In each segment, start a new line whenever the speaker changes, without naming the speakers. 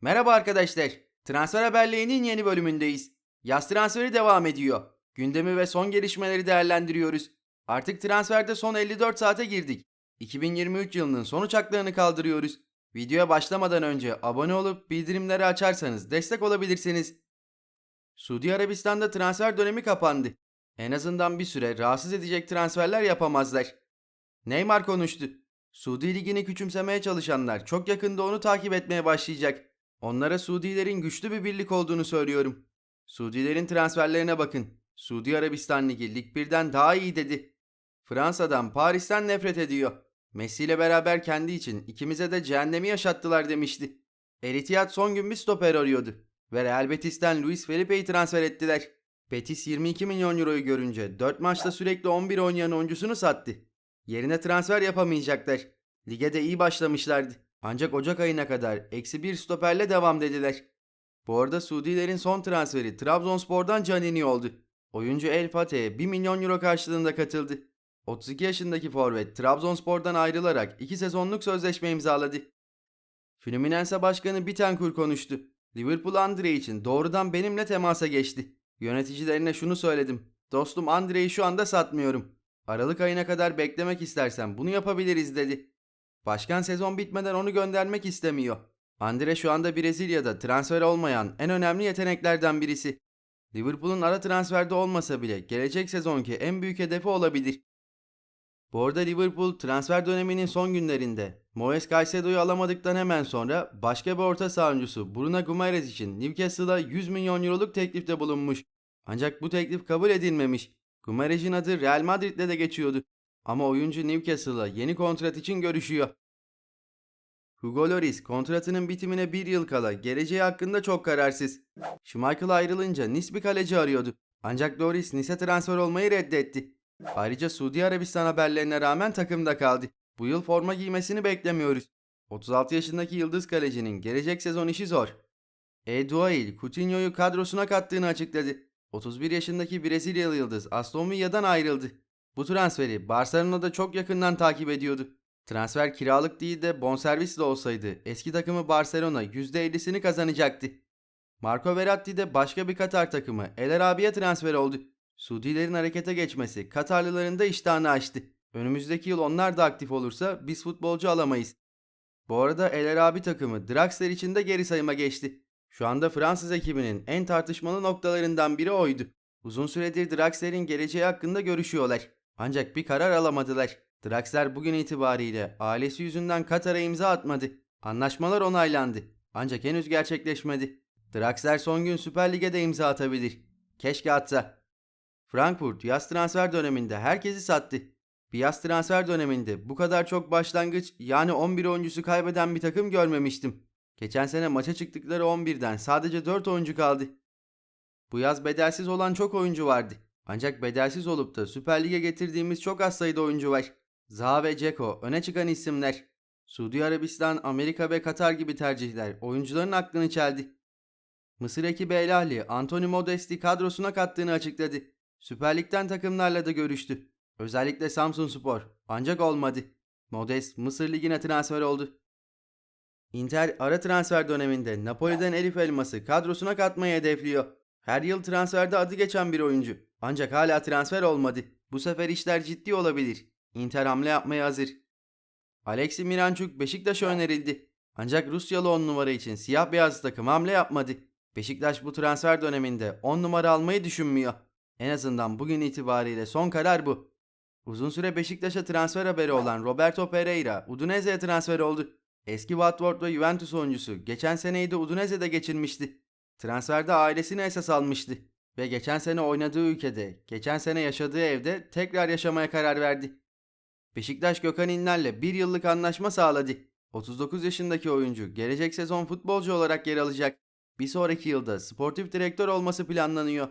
Merhaba arkadaşlar. Transfer haberlerinin yeni bölümündeyiz. Yaz transferi devam ediyor. Gündemi ve son gelişmeleri değerlendiriyoruz. Artık transferde son 54 saate girdik. 2023 yılının son uçaklarını kaldırıyoruz. Videoya başlamadan önce abone olup bildirimleri açarsanız destek olabilirsiniz. Suudi Arabistan'da transfer dönemi kapandı. En azından bir süre rahatsız edecek transferler yapamazlar. Neymar konuştu. Suudi Ligi'ni küçümsemeye çalışanlar çok yakında onu takip etmeye başlayacak. Onlara Suudilerin güçlü bir birlik olduğunu söylüyorum. Suudilerin transferlerine bakın. Suudi Arabistan Ligi Lig 1'den daha iyi dedi. Fransa'dan Paris'ten nefret ediyor. Messi ile beraber kendi için ikimize de cehennemi yaşattılar demişti. El Ittihad son gün bir stoper arıyordu. Ve Real Betis'ten Luis Felipe'yi transfer ettiler. Betis 22 milyon euroyu görünce 4 maçta sürekli 11 oynayan oyuncusunu sattı. Yerine transfer yapamayacaklar. Lige de iyi başlamışlardı. Ancak Ocak ayına kadar eksi bir stoperle devam dediler. Bu arada Suudilerin son transferi Trabzonspor'dan Canini oldu. Oyuncu El Fateh'e 1 milyon euro karşılığında katıldı. 32 yaşındaki forvet Trabzonspor'dan ayrılarak 2 sezonluk sözleşme imzaladı. Fluminense Başkanı Bitancur konuştu. Liverpool Andre için doğrudan benimle temasa geçti. Yöneticilerine şunu söyledim. Dostum Andre'yi şu anda satmıyorum. Aralık ayına kadar beklemek istersen bunu yapabiliriz dedi. Başkan sezon bitmeden onu göndermek istemiyor. Andre şu anda Brezilya'da transfer olmayan en önemli yeteneklerden birisi. Liverpool'un ara transferde olmasa bile gelecek sezonki en büyük hedefi olabilir. Bu arada Liverpool transfer döneminin son günlerinde Moes Caicedo'yu alamadıktan hemen sonra başka bir orta saha oyuncusu Bruno Guimaraes için Newcastle'a 100 milyon euroluk teklifte bulunmuş. Ancak bu teklif kabul edilmemiş. Guimaraes'in adı Real Madrid'le de geçiyordu. Ama oyuncu Newcastle'la yeni kontrat için görüşüyor. Hugo Lloris kontratının bitimine bir yıl kala geleceği hakkında çok kararsız. Schmeichel ayrılınca Nice bir kaleci arıyordu. Ancak Lloris Nice'e transfer olmayı reddetti. Ayrıca Suudi Arabistan haberlerine rağmen takımda kaldı. Bu yıl forma giymesini beklemiyoruz. 36 yaşındaki yıldız kalecinin gelecek sezon işi zor. Eduail Coutinho'yu kadrosuna kattığını açıkladı. 31 yaşındaki Brezilyalı yıldız Aston Villa'dan ayrıldı. Bu transferi Barcelona'da çok yakından takip ediyordu. Transfer kiralık değil de bonservisle olsaydı eski takımı Barcelona %50'sini kazanacaktı. Marco Verratti de başka bir Katar takımı El Arabi'ye transfer oldu. Suudilerin harekete geçmesi Katarlıların da iştahını açtı. Önümüzdeki yıl onlar da aktif olursa biz futbolcu alamayız. Bu arada El Arabi takımı Draxler için de geri sayıma geçti. Şu anda Fransız ekibinin en tartışmalı noktalarından biri oydu. Uzun süredir Draxler'in geleceği hakkında görüşüyorlar. Ancak bir karar alamadılar. Draxler bugün itibariyle ailesi yüzünden Katar'a imza atmadı. Anlaşmalar onaylandı. Ancak henüz gerçekleşmedi. Draxler son gün Süper Lig'e de imza atabilir. Keşke atsa. Frankfurt yaz transfer döneminde herkesi sattı. Bir yaz transfer döneminde bu kadar çok başlangıç yani 11 oyuncusu kaybeden bir takım görmemiştim. Geçen sene maça çıktıkları 11'den sadece 4 oyuncu kaldı. Bu yaz bedelsiz olan çok oyuncu vardı. Ancak bedelsiz olup da Süper Lig'e getirdiğimiz çok az sayıda oyuncu var. Zaha ve Ceko öne çıkan isimler. Suudi Arabistan, Amerika ve Katar gibi tercihler oyuncuların aklını çeldi. Mısır ekibi El Ahli, Anthony Modesti kadrosuna kattığını açıkladı. Süper Lig'den takımlarla da görüştü. Özellikle Samsun Spor. Ancak olmadı. Modest Mısır Ligi'ne transfer oldu. Inter ara transfer döneminde Napoli'den Elif Elmas'ı kadrosuna katmayı hedefliyor. Her yıl transferde adı geçen bir oyuncu. Ancak hala transfer olmadı. Bu sefer işler ciddi olabilir. Inter hamle yapmaya hazır. Alexi Miranchuk Beşiktaş'a önerildi. Ancak Rusyalı 10 numara için siyah beyaz takım hamle yapmadı. Beşiktaş bu transfer döneminde 10 numara almayı düşünmüyor. En azından bugün itibariyle son karar bu. Uzun süre Beşiktaş'a transfer haberi olan Roberto Pereira Udinese'ye transfer oldu. Eski Watford ve Juventus oyuncusu geçen seneyi de Udinese'de geçirmişti. Transferde ailesini esas almıştı ve geçen sene oynadığı ülkede, geçen sene yaşadığı evde tekrar yaşamaya karar verdi. Beşiktaş Gökhan İnler'le bir yıllık anlaşma sağladı. 39 yaşındaki oyuncu gelecek sezon futbolcu olarak yer alacak. Bir sonraki yılda sportif direktör olması planlanıyor.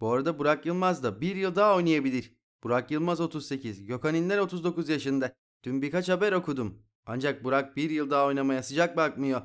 Bu arada Burak Yılmaz da bir yıl daha oynayabilir. Burak Yılmaz 38, Gökhan İnler 39 yaşında. Dün birkaç haber okudum. Ancak Burak bir yıl daha oynamaya sıcak bakmıyor.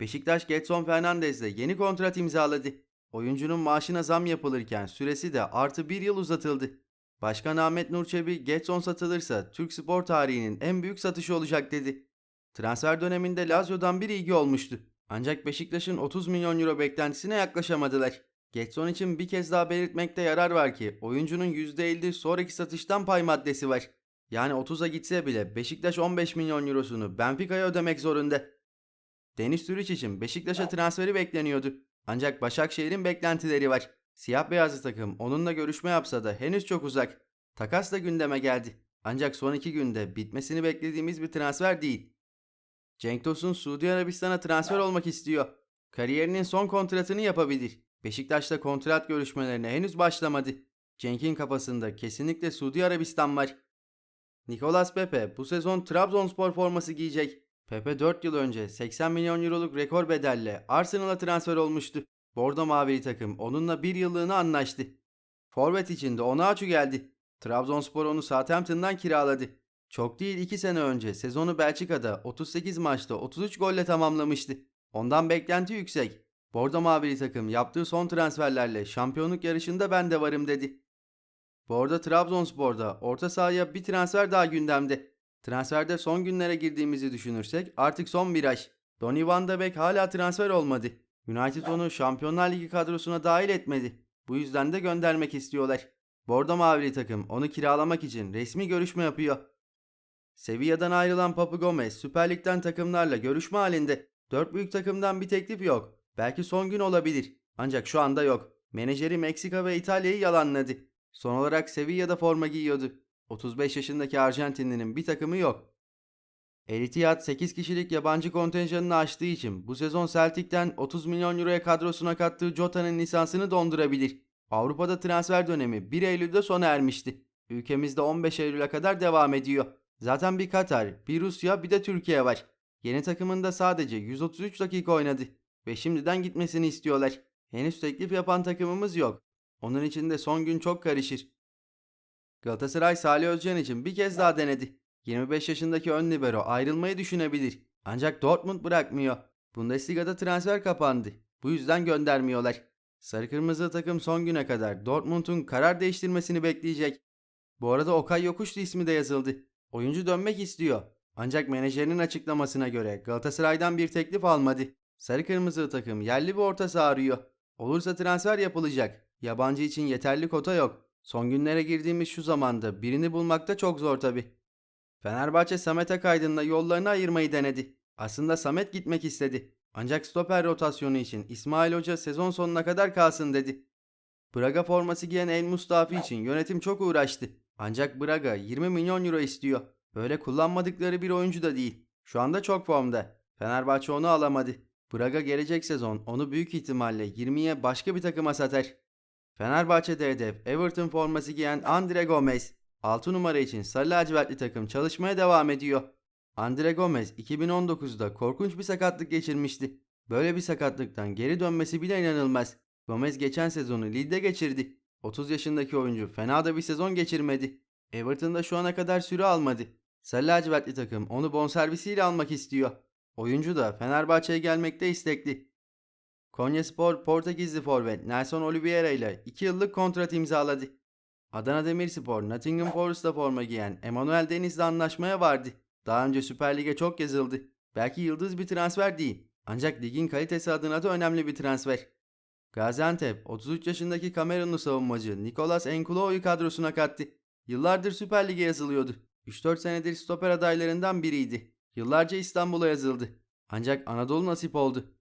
Beşiktaş Getson Fernandez'le yeni kontrat imzaladı. Oyuncunun maaşına zam yapılırken süresi de artı bir yıl uzatıldı. Başkan Ahmet Nurçebi Getson satılırsa Türk spor tarihinin en büyük satışı olacak dedi. Transfer döneminde Lazio'dan bir ilgi olmuştu. Ancak Beşiktaş'ın 30 milyon euro beklentisine yaklaşamadılar. Getson için bir kez daha belirtmekte yarar var ki oyuncunun %50 sonraki satıştan pay maddesi var. Yani 30'a gitse bile Beşiktaş 15 milyon eurosunu Benfica'ya ödemek zorunda. Deniz Türüç için Beşiktaş'a transferi bekleniyordu. Ancak Başakşehir'in beklentileri var. Siyah beyazlı takım onunla görüşme yapsa da henüz çok uzak. Takas da gündeme geldi. Ancak son iki günde bitmesini beklediğimiz bir transfer değil. Cenk Tosun Suudi Arabistan'a transfer olmak istiyor. Kariyerinin son kontratını yapabilir. Beşiktaş'ta kontrat görüşmelerine henüz başlamadı. Cenk'in kafasında kesinlikle Suudi Arabistan var. Nicolas Pepe bu sezon Trabzonspor forması giyecek. Pepe 4 yıl önce 80 milyon euroluk rekor bedelle Arsenal'a transfer olmuştu. Bordo Mavili takım onunla bir yıllığına anlaştı. Forvet için de Onaçu geldi. Trabzonspor onu Southampton'dan kiraladı. Çok değil 2 sene önce sezonu Belçika'da 38 maçta 33 golle tamamlamıştı. Ondan beklenti yüksek. Bordo Mavili takım yaptığı son transferlerle şampiyonluk yarışında ben de varım dedi. Bu Trabzonspor'da orta sahaya bir transfer daha gündemde. Transferde son günlere girdiğimizi düşünürsek artık son bir ay. Donny van de Beek hala transfer olmadı. United onu Şampiyonlar Ligi kadrosuna dahil etmedi. Bu yüzden de göndermek istiyorlar. Bordo Mavili takım onu kiralamak için resmi görüşme yapıyor. Sevilla'dan ayrılan Papu Gomez Süper Lig'den takımlarla görüşme halinde. Dört büyük takımdan bir teklif yok. Belki son gün olabilir. Ancak şu anda yok. Menajeri Meksika ve İtalya'yı yalanladı. Son olarak Sevilla'da forma giyiyordu. 35 yaşındaki Arjantinlinin bir takımı yok. El Ittihad 8 kişilik yabancı kontenjanını aştığı için bu sezon Celtic'ten 30 milyon euroya kadrosuna kattığı Jota'nın lisansını dondurabilir. Avrupa'da transfer dönemi 1 Eylül'de sona ermişti. Ülkemizde 15 Eylül'e kadar devam ediyor. Zaten bir Katar, bir Rusya, bir de Türkiye var. Yeni takımında sadece 133 dakika oynadı ve şimdiden gitmesini istiyorlar. Henüz teklif yapan takımımız yok. Onun için de son gün çok karışır. Galatasaray Salih Özcan için bir kez daha denedi. 25 yaşındaki ön libero ayrılmayı düşünebilir. Ancak Dortmund bırakmıyor. Bundesliga'da transfer kapandı. Bu yüzden göndermiyorlar. Sarı kırmızı takım son güne kadar Dortmund'un karar değiştirmesini bekleyecek. Bu arada Okay Yokuşlu ismi de yazıldı. Oyuncu dönmek istiyor. Ancak menajerinin açıklamasına göre Galatasaray'dan bir teklif almadı. Sarı kırmızı takım yerli bir orta saha arıyor. Olursa transfer yapılacak. Yabancı için yeterli kota yok. Son günlere girdiğimiz şu zamanda birini bulmakta çok zor tabi. Fenerbahçe Samet Akaydın'la yollarını ayırmayı denedi. Aslında Samet gitmek istedi. Ancak stoper rotasyonu için İsmail Hoca sezon sonuna kadar kalsın dedi. Braga forması giyen El Mustafi için yönetim çok uğraştı. Ancak Braga 20 milyon euro istiyor. Böyle kullanmadıkları bir oyuncu da değil. Şu anda çok formda. Fenerbahçe onu alamadı. Braga gelecek sezon onu büyük ihtimalle 20'ye başka bir takıma satar. Fenerbahçe'de hedef Everton forması giyen Andre Gomez. 6 numara için sarı lacivertli takım çalışmaya devam ediyor. Andre Gomez 2019'da korkunç bir sakatlık geçirmişti. Böyle bir sakatlıktan geri dönmesi bile inanılmaz. Gomez geçen sezonu Lille'de geçirdi. 30 yaşındaki oyuncu fena da bir sezon geçirmedi. Everton'da şu ana kadar süre almadı. Sarı lacivertli takım onu bonservisiyle almak istiyor. Oyuncu da Fenerbahçe'ye gelmekte istekli. Konyaspor Portekizli forvet Nelson Oliveira ile 2 yıllık kontrat imzaladı. Adana Demirspor Nottingham Forest'ta forma giyen Emanuel Deniz'le anlaşmaya vardı. Daha önce Süper Lig'e çok yazıldı. Belki yıldız bir transfer değil. Ancak ligin kalitesi adına da önemli bir transfer. Gaziantep 33 yaşındaki Kamerunlu savunmacı Nicolas Enkulo'yu kadrosuna kattı. Yıllardır Süper Lig'e yazılıyordu. 3-4 senedir stoper adaylarından biriydi. Yıllarca İstanbul'a yazıldı. Ancak Anadolu nasip oldu.